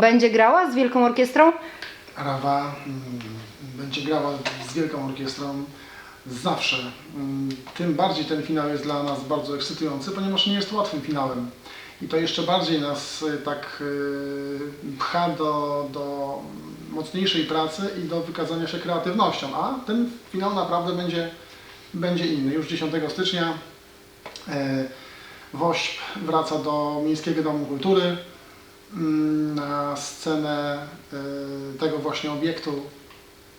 będzie grała z Wielką Orkiestrą? Rawa mm, będzie grała z Wielką Orkiestrą zawsze. Mm, Tym bardziej ten finał jest dla nas bardzo ekscytujący, ponieważ nie jest łatwym finałem. I to jeszcze bardziej nas y, tak y, pcha do, do mocniejszej pracy i do wykazania się kreatywnością. A ten finał naprawdę będzie, będzie inny. Już 10 stycznia e, WOŚP wraca do Miejskiego Domu Kultury na scenę y, tego właśnie obiektu,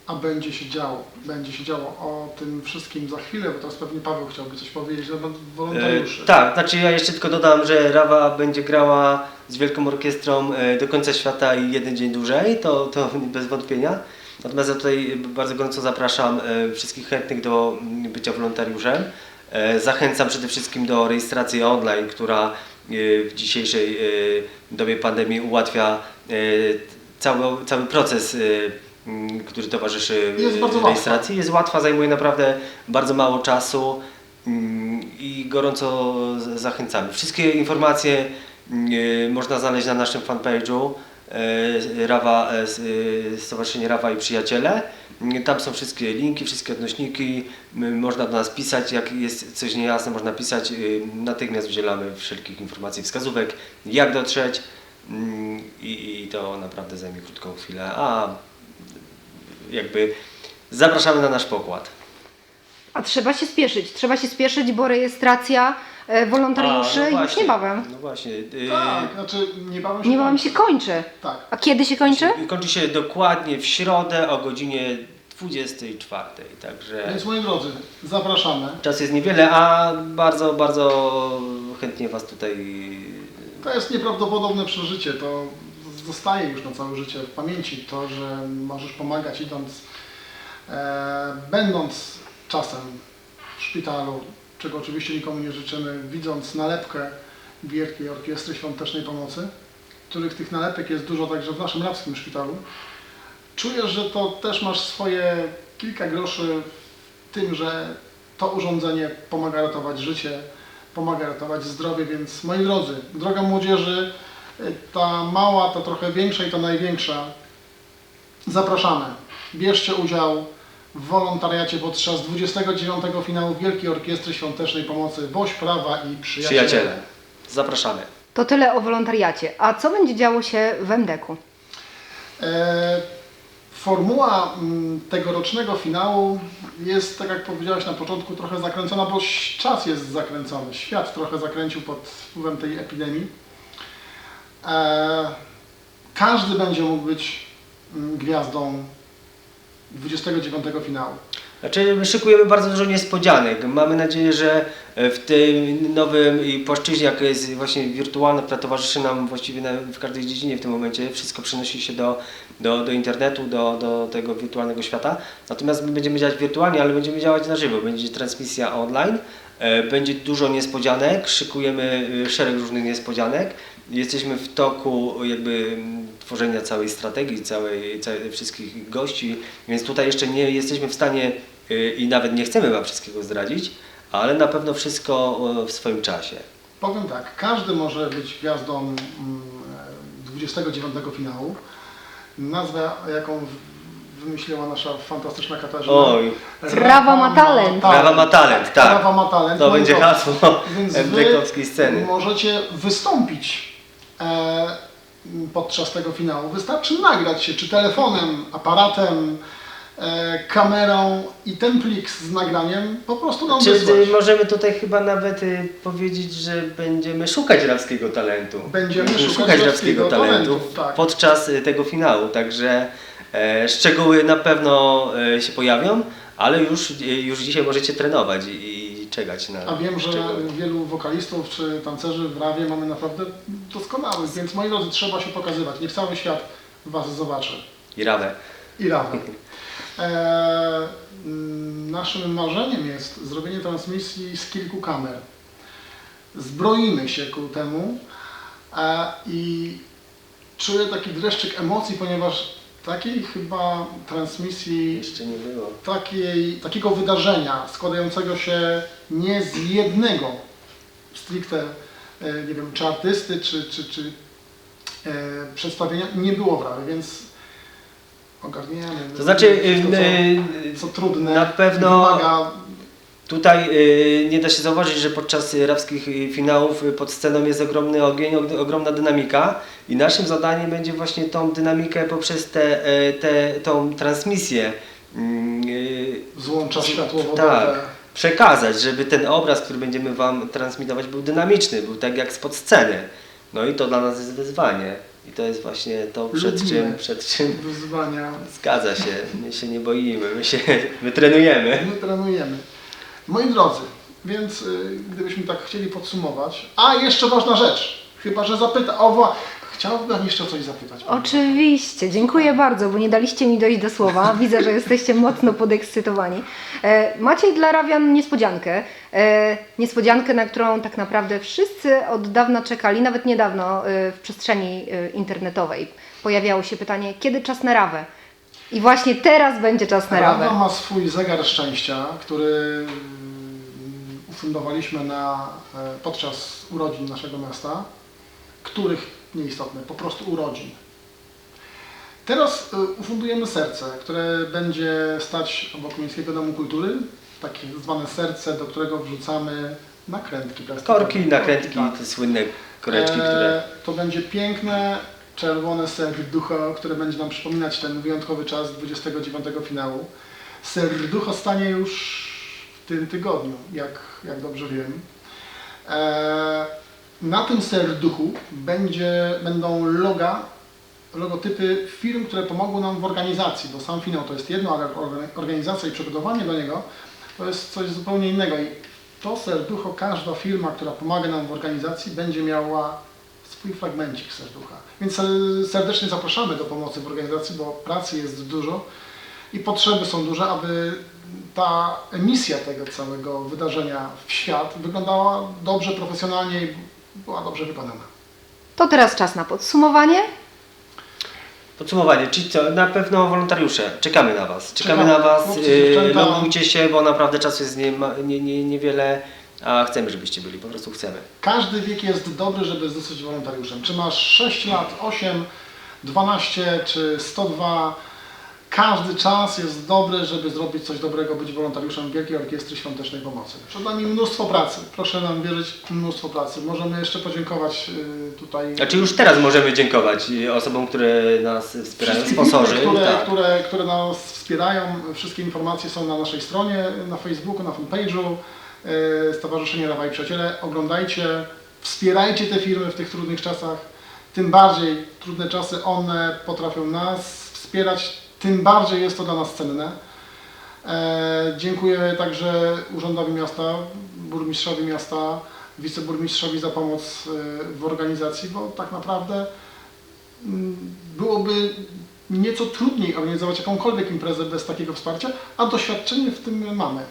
a będzie się działo. Będzie się działo o tym wszystkim za chwilę, bo teraz pewnie Paweł chciałby coś powiedzieć na temat E, wolontariuszy. tak, znaczy ja jeszcze tylko dodam, że Rawa będzie grała z Wielką Orkiestrą e, do końca świata i jeden dzień dłużej, to, to bez wątpienia. Natomiast ja tutaj bardzo gorąco zapraszam e, wszystkich chętnych do mm, bycia wolontariuszem. E, Zachęcam przede wszystkim do rejestracji online, która e, w dzisiejszej e, dobie pandemii ułatwia cały, cały proces, który towarzyszy Jest rejestracji. Jest łatwa, zajmuje naprawdę bardzo mało czasu mm, i gorąco zachęcamy. Wszystkie informacje można znaleźć na naszym fanpage'u Rawa, e, e, Stowarzyszenie Rawa i Przyjaciele. Tam są wszystkie linki, wszystkie odnośniki. Można do nas pisać, jak jest coś niejasne, można pisać. y, Natychmiast udzielamy wszelkich informacji, wskazówek, jak dotrzeć. Mm, I, I to naprawdę zajmie krótką chwilę. A jakby zapraszamy na nasz pokład. A trzeba się spieszyć. Trzeba się spieszyć, bo rejestracja e, wolontariuszy A, no już właśnie, niebawem. No właśnie. y, Tak, znaczy niebawem się Niebawem się kończy. Tak. A kiedy się kończy? Kończy się dokładnie w środę o godzinie 24. Także Więc moi drodzy, zapraszamy. czas jest niewiele, a bardzo, bardzo chętnie Was tutaj. To jest nieprawdopodobne przeżycie. To zostaje już na całe życie w pamięci. To, że możesz pomagać idąc, e, będąc czasem w szpitalu, czego oczywiście nikomu nie życzymy, widząc nalepkę Wielkiej Orkiestry Świątecznej Pomocy, których tych nalepek jest dużo także w naszym rabskim szpitalu, czujesz, że to też masz swoje kilka groszy w tym, że to urządzenie pomaga ratować życie, pomaga ratować zdrowie, więc moi drodzy, droga młodzieży, ta mała, ta trochę większa i ta największa, zapraszamy. Bierzcie udział w wolontariacie podczas 29. finału Wielkiej Orkiestry Świątecznej Pomocy Woś Prawa i Przyjaciele. Przyjaciele, zapraszamy. To tyle o wolontariacie. A co będzie działo się w MDK-u? E, Formuła mm, tegorocznego finału jest, tak jak powiedziałeś na początku, trochę zakręcona, bo czas jest zakręcony. Świat trochę zakręcił pod wpływem tej epidemii. E, Każdy będzie mógł być mm, gwiazdą 29 finału. Znaczy, my szykujemy bardzo dużo niespodzianek. Mamy nadzieję, że e, w tym nowym płaszczyźnie, jak jest właśnie wirtualna, która towarzyszy nam właściwie na, w każdej dziedzinie w tym momencie, wszystko przenosi się do, do, do internetu, do, do tego wirtualnego świata. Natomiast my będziemy działać wirtualnie, ale będziemy działać na żywo. Będzie transmisja online, e, będzie dużo niespodzianek, szykujemy e, szereg różnych niespodzianek. Jesteśmy w toku jakby tworzenia całej strategii, całej, całej, wszystkich gości, więc tutaj jeszcze nie jesteśmy w stanie y, i nawet nie chcemy Wam wszystkiego zdradzić, ale na pewno wszystko e, w swoim czasie. Powiem tak, każdy może być gwiazdą mm, e, 29 finału. Nazwa, jaką wymyśliła nasza fantastyczna Katarzyna. Oj, Prawa ma talent. Prawa ma talent, tak. Prawa ma talent. To moi będzie hasło MDK-owskiej sceny. możecie wystąpić e, podczas tego finału. Wystarczy nagrać się, czy telefonem, aparatem, e, kamerą i ten plik z nagraniem po prostu nam Czy wysłać. y, możemy tutaj chyba nawet y, powiedzieć, że będziemy szukać rabskiego talentu. Będziemy szukać rabskiego rabskiego talentu tak. podczas y, tego finału, także e, szczegóły na pewno e, się pojawią, ale już, y, już dzisiaj możecie trenować i czekać na A wiem, że szczegóły. wielu wokalistów czy tancerzy w Rawie mamy naprawdę doskonałych, więc moi drodzy, trzeba się pokazywać. Niech cały świat Was zobaczy. I rawę. I Rawę. E, mm, naszym marzeniem jest zrobienie transmisji z kilku kamer. Zbroimy się ku temu e, i czuję taki dreszczyk emocji, ponieważ takiej chyba transmisji Jeszcze nie było. takiej, takiego wydarzenia składającego się nie z jednego stricte, e, nie wiem, czy artysty, czy, czy, czy e, przedstawienia nie było w Rawie, więc ogarniemy. To znaczy, Wszystko, y, co, co trudne, na pewno- wymaga Tutaj y, nie da się zauważyć, że podczas arabskich y, finałów y, pod sceną jest ogromny ogień, og- ogromna dynamika i naszym zadaniem będzie właśnie tą dynamikę poprzez te, e, te, tą transmisję mm, złącza światłowodowe. tak, przekazać, żeby ten obraz, który będziemy Wam transmitować był dynamiczny, był tak jak spod sceny. No i to dla nas jest wyzwanie. I to jest właśnie to, przed Lubimy. czym, przed czym Wyzwania. zgadza się. My się nie boimy, my się my trenujemy. My trenujemy. Moi drodzy, więc y, gdybyśmy tak chcieli podsumować. A jeszcze ważna rzecz. Chyba, że zapyta. O, wła- chciałbym jeszcze o coś zapytać. Oczywiście, dziękuję bardzo, bo nie daliście mi dojść do słowa. Widzę, że jesteście mocno podekscytowani. E, macie dla Rawian niespodziankę. E, niespodziankę, na którą tak naprawdę wszyscy od dawna czekali, nawet niedawno e, w przestrzeni e, internetowej. Pojawiało się pytanie, kiedy czas na Rawę? I właśnie teraz będzie czas na Rawa Rawę. ma swój zegar szczęścia, który mm, ufundowaliśmy na, e, podczas urodzin naszego miasta, których nieistotne, po prostu urodzin. Teraz e, ufundujemy serce, które będzie stać obok Miejskiego Domu Kultury, takie zwane serce, do którego wrzucamy nakrętki plastikowe. Korki, nakrętki, Tak. te słynne koreczki, E, które... To będzie piękne, czerwone serducho, które będzie nam przypominać ten wyjątkowy czas 29 finału. Serducho stanie już w tym tygodniu, jak, jak dobrze wiem. E, na tym serduchu będzie, będą loga, logotypy firm, które pomogły nam w organizacji, bo sam finał to jest jedno, ale orga- organizacja i przygotowanie do niego to jest coś zupełnie innego. I to serducho, każda firma, która pomaga nam w organizacji, będzie miała swój fragmencik serducha. Więc e, serdecznie zapraszamy do pomocy w organizacji, bo pracy jest dużo i potrzeby są duże, aby ta emisja tego całego wydarzenia w świat wyglądała dobrze, profesjonalnie i była dobrze wykonana. To teraz czas na podsumowanie. Podsumowanie, czyli co, na pewno wolontariusze, czekamy na Was. Czekamy, Czekamy. na Was, Chłopcy, yy, dziewczęta. logujcie się, bo naprawdę czasu jest nie, nie, nie, niewiele, a chcemy, żebyście byli, po prostu chcemy. Każdy wiek jest dobry, żeby zostać wolontariuszem. Czy masz 6 lat, 8, 12 czy 102, każdy czas jest dobry, żeby zrobić coś dobrego, być wolontariuszem Wielkiej Orkiestry Świątecznej Pomocy. Przed nami mnóstwo pracy, proszę nam wierzyć, mnóstwo pracy. Możemy jeszcze podziękować y, tutaj Znaczy już teraz możemy dziękować yy, osobom, które nas wspierają, sponsorzy. które, tak. które, które nas wspierają, wszystkie informacje są na naszej stronie, na Facebooku, na fanpage'u Stowarzyszenie Rawa i Przyjaciele. Oglądajcie, wspierajcie te firmy w tych trudnych czasach. Tym bardziej trudne czasy one potrafią nas wspierać, tym bardziej jest to dla nas cenne. E, dziękuję także Urzędowi Miasta, Burmistrzowi Miasta, Wiceburmistrzowi za pomoc e, w organizacji, bo tak naprawdę mm, byłoby nieco trudniej organizować jakąkolwiek imprezę bez takiego wsparcia, a doświadczenie w tym mamy.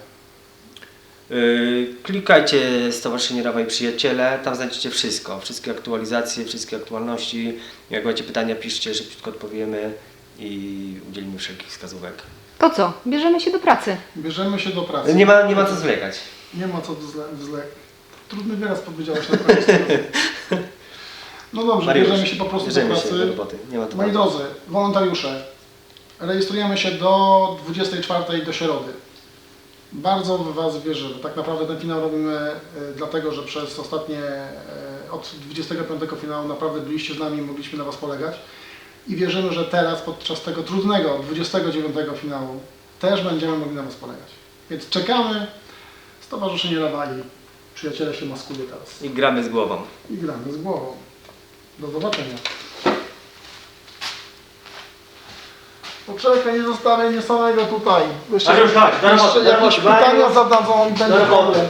Yy, Klikajcie Stowarzyszenie Rawa i Przyjaciele, tam znajdziecie wszystko, wszystkie aktualizacje, wszystkie aktualności. Jak macie pytania, piszcie, szybciutko odpowiemy i udzielimy wszelkich wskazówek. To co? Bierzemy się do pracy. Bierzemy się do pracy. Nie ma, nie ma co zwlekać. Nie ma co zle, zle. Trudny wyraz powiedziałeś na koniec. No dobrze, Mariusz, bierzemy się po prostu bierzemy do się pracy. do roboty. Nie ma to Moi drodzy, wolontariusze, rejestrujemy się do 24 do środy. Bardzo w Was wierzymy. Tak naprawdę ten finał robimy e, dlatego, że przez ostatnie, e, od 25 finału naprawdę byliście z nami i mogliśmy na Was polegać. I wierzymy, że teraz podczas tego trudnego 29 finału też będziemy mogli na Was polegać. Więc czekamy. Stowarzyszenie Rawali. Przyjaciele się maskuje teraz. I gramy z głową. I gramy z głową. Do zobaczenia. Poczekaj, nie zostawiaj mnie samego tutaj. Jeszcze, chodź, roboty, jeszcze jakieś pytania zadadzą i będzie roboty. problem.